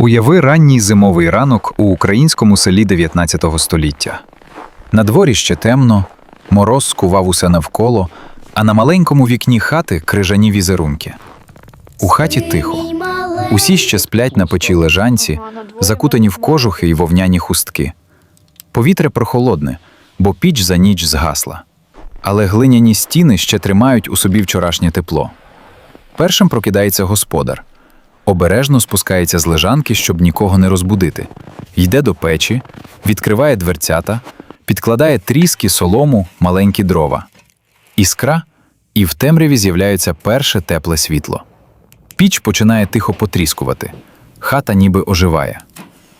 Уяви ранній зимовий ранок у українському селі 19 століття. На дворі ще темно, мороз скував усе навколо, а на маленькому вікні хати крижані візерунки. У хаті тихо. Усі ще сплять на печі лежанці, закутані в кожухи й вовняні хустки. Повітря прохолодне, бо піч за ніч згасла. Але глиняні стіни ще тримають у собі вчорашнє тепло. Першим прокидається господар. Обережно спускається з лежанки, щоб нікого не розбудити. Йде до печі, відкриває дверцята, підкладає тріски, солому, маленькі дрова. Іскра, і в темряві з'являється перше тепле світло. Піч починає тихо потріскувати. Хата ніби оживає.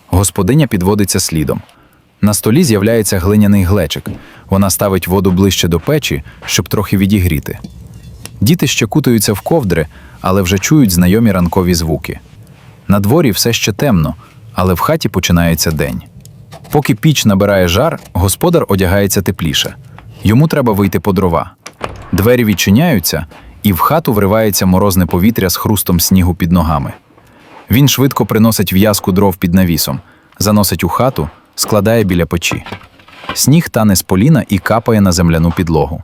Господиня підводиться слідом. На столі з'являється глиняний глечик. Вона ставить воду ближче до печі, щоб трохи відігріти. Діти ще кутаються в ковдри, але вже чують знайомі ранкові звуки. На дворі все ще темно, але в хаті починається день. Поки піч набирає жар, господар одягається тепліше. Йому треба вийти по дрова. Двері відчиняються, і в хату вривається морозне повітря з хрустом снігу під ногами. Він швидко приносить в'язку дров під навісом, заносить у хату, складає біля печі. Сніг тане з поліна і капає на земляну підлогу.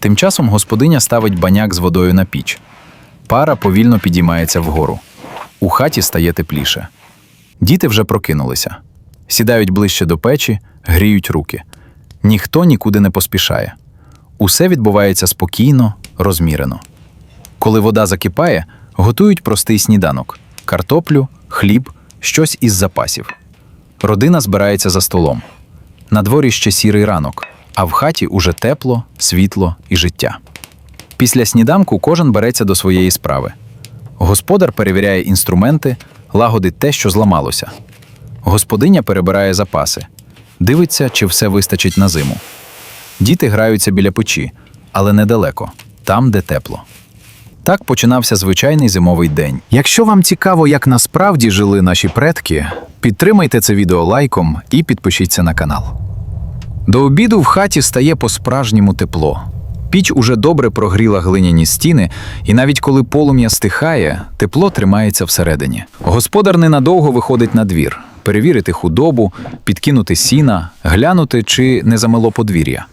Тим часом господиня ставить баняк з водою на піч. Пара повільно підіймається вгору. У хаті стає тепліше. Діти вже прокинулися. Сідають ближче до печі, гріють руки. Ніхто нікуди не поспішає. Усе відбувається спокійно, розмірено. Коли вода закипає, готують простий сніданок: картоплю, хліб, щось із запасів. Родина збирається за столом. На дворі ще сірий ранок, а в хаті уже тепло, світло і життя. Після сніданку кожен береться до своєї справи. Господар перевіряє інструменти, лагодить те, що зламалося. Господиня перебирає запаси, дивиться, чи все вистачить на зиму. Діти граються біля печі, але недалеко, там, де тепло. Так починався звичайний зимовий день. Якщо вам цікаво, як насправді жили наші предки, підтримайте це відео лайком і підпишіться на канал. До обіду в хаті стає по-справжньому тепло. Піч уже добре прогріла глиняні стіни, і навіть коли полум'я стихає, тепло тримається всередині. Господар ненадовго виходить на двір, перевірити худобу, підкинути сіна, глянути, чи не замело подвір'я.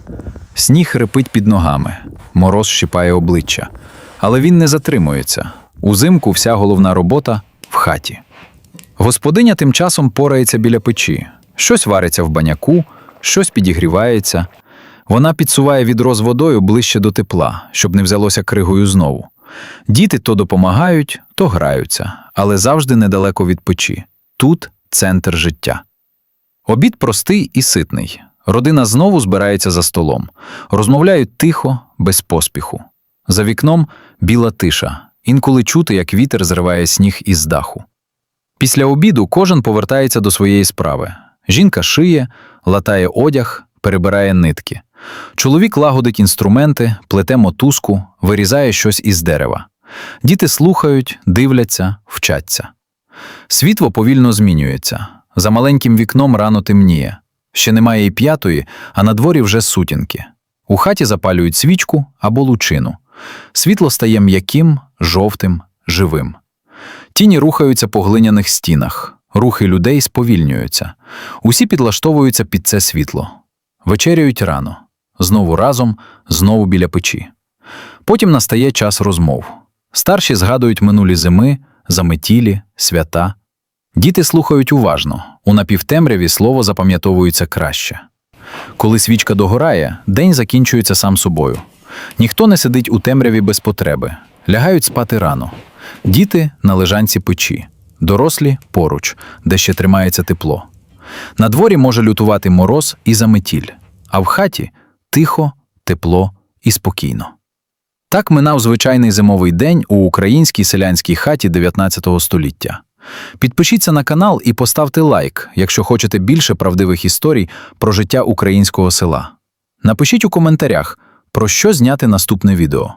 Сніг репить під ногами, мороз щипає обличчя. Але він не затримується. Узимку вся головна робота в хаті. Господиня тим часом порається біля печі. Щось вариться в баняку, щось підігрівається. Вона підсуває відро з водою ближче до тепла, щоб не взялося кригою знову. Діти то допомагають, то граються, але завжди недалеко від печі. Тут центр життя. Обід простий і ситний. Родина знову збирається за столом. Розмовляють тихо, без поспіху. За вікном біла тиша, інколи чути, як вітер зриває сніг із даху. Після обіду кожен повертається до своєї справи. Жінка шиє, латає одяг, перебирає нитки. Чоловік лагодить інструменти, плете мотузку, вирізає щось із дерева. Діти слухають, дивляться, вчаться. Світло повільно змінюється. За маленьким вікном рано темніє. Ще немає і п'ятої, а на дворі вже сутінки. У хаті запалюють свічку або лучину. Світло стає м'яким, жовтим, живим. Тіні рухаються по глиняних стінах, рухи людей сповільнюються. Усі підлаштовуються під це світло. Вечеряють рано, знову разом, знову біля печі. Потім настає час розмов. Старші згадують минулі зими, заметілі, свята. Діти слухають уважно, у напівтемряві слово запам'ятовується краще. Коли свічка догорає, день закінчується сам собою. Ніхто не сидить у темряві без потреби, лягають спати рано. Діти на лежанці печі, дорослі поруч, де ще тримається тепло. На дворі може лютувати мороз і заметіль, а в хаті тихо, тепло і спокійно. Так минав звичайний зимовий день у українській селянській хаті 19 століття. Підпишіться на канал і поставте лайк, якщо хочете більше правдивих історій про життя українського села. Напишіть у коментарях, про що зняти наступне відео.